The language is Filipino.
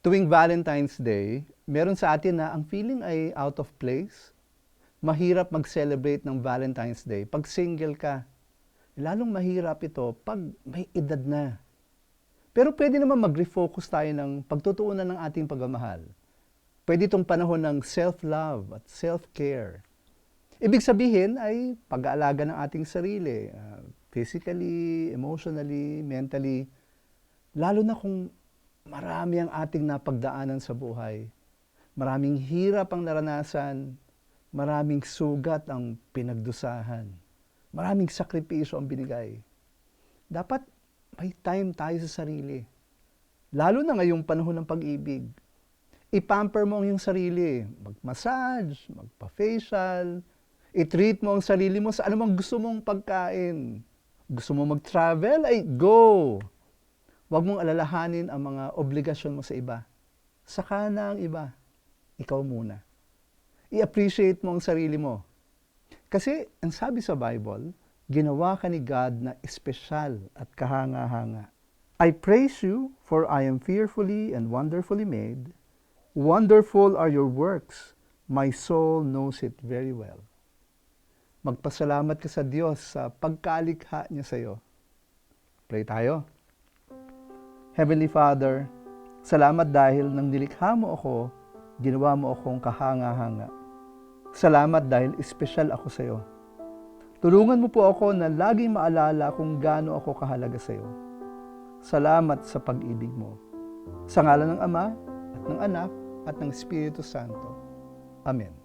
tuwing Valentine's Day, meron sa atin na ang feeling ay out of place. Mahirap mag-celebrate ng Valentine's Day pag single ka. Lalong mahirap ito pag may edad na. Pero pwede naman mag-refocus tayo ng pagtutuunan ng ating pagmamahal. Pwede itong panahon ng self-love at self-care. Ibig sabihin ay pag-aalaga ng ating sarili, ah, physically, emotionally, mentally, lalo na kung marami ang ating napagdaanan sa buhay. Maraming hirap ang naranasan, maraming sugat ang pinagdusahan, maraming sakripisyo ang binigay. Dapat may time tayo sa sarili. Lalo na ngayong panahon ng pag-ibig. I-pamper mo ang iyong sarili. Mag-massage, magpa-facial, i-treat mo ang sarili mo sa anumang gusto mong pagkain. Gusto mo mag-travel? Ay, go! Huwag mong alalahanin ang mga obligasyon mo sa iba. Saka na ang iba. Ikaw muna. I-appreciate mo ang sarili mo. Kasi, ang sabi sa Bible, ginawa ka ni God na espesyal at kahanga-hanga. I praise you, for I am fearfully and wonderfully made. Wonderful are your works. My soul knows it very well. Magpasalamat ka sa Diyos sa pagkalikha niya sa iyo. Pray tayo. Heavenly Father, salamat dahil nang nilikha mo ako, ginawa mo akong kahanga-hanga. Salamat dahil espesyal ako sa iyo. Tulungan mo po ako na laging maalala kung gaano ako kahalaga sa iyo. Salamat sa pag-ibig mo. Sa ngalan ng Ama, at ng Anak, at ng Espiritu Santo. Amen.